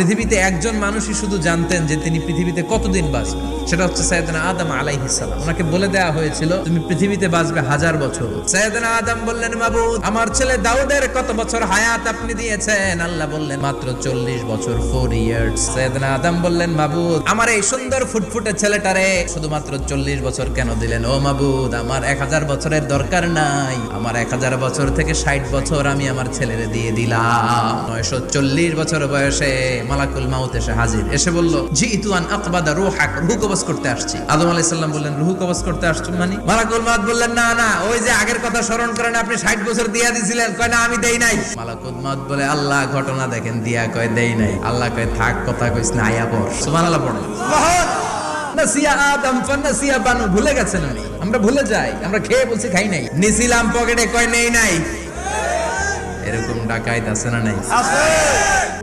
পৃথিবীতে একজন মানুষই শুধু জানতেন যে তিনি পৃথিবীতে কতদিন বাঁচবেন। সেটা হচ্ছে সৈয়দনা আদম আলাইহিস সালাম। ওনাকে বলে দেওয়া হয়েছিল, তুমি পৃথিবীতে বাঁচবে হাজার বছর। সৈয়দনা আদম বললেন, মাবুদ, আমার ছেলে দাউদের কত বছর হায়াত আপনি দিয়েছেন? আল্লাহ বললেন, মাত্র চল্লিশ বছর ফোর ইয়ার্স সৈয়দনা আদম বললেন, মাবুদ, আমার এই সুন্দর ফুটফুটে ছেলেটারে শুধুমাত্র চল্লিশ বছর কেন দিলেন? ও মাবুদ, আমার এক হাজার বছরের দরকার নাই। আমার এক হাজার বছর থেকে ষাট বছর আমি আমার ছেলেরে দিয়ে দিলাম। নয়শো চল্লিশ বছর বয়সে মালাকুল মাউত এসে হাজির। এসে বলল জি আকবাদা রুহাক, রুহু কবজ করতে আসছি। আদম বললেন কবজ করতে মানে? মালাকুল মাউত বললেন, না না, ওই যে আগের কথা স্মরণ করেন, আপনি ষাট বছর দিয়া দিছিলেন। কয়, না, আমি দেই নাই। মালাকুল মাউত বলে, আল্লাহ ঘটনা দেখেন, দিয়া কয়, দেই নাই। আল্লাহ কয়, থাক, কথা কইস না, আয়া পড়। সুবহানাল্লাহ আদম বানু, ভুলে গেছেন উনি। আমরা ভুলে যাই, আমরা খেয়ে বলছি, খাই নাই। নিছিলাম পকেটে কয়, নেই নাই। এরকম ডাকাইত আছে না নাই? আছে।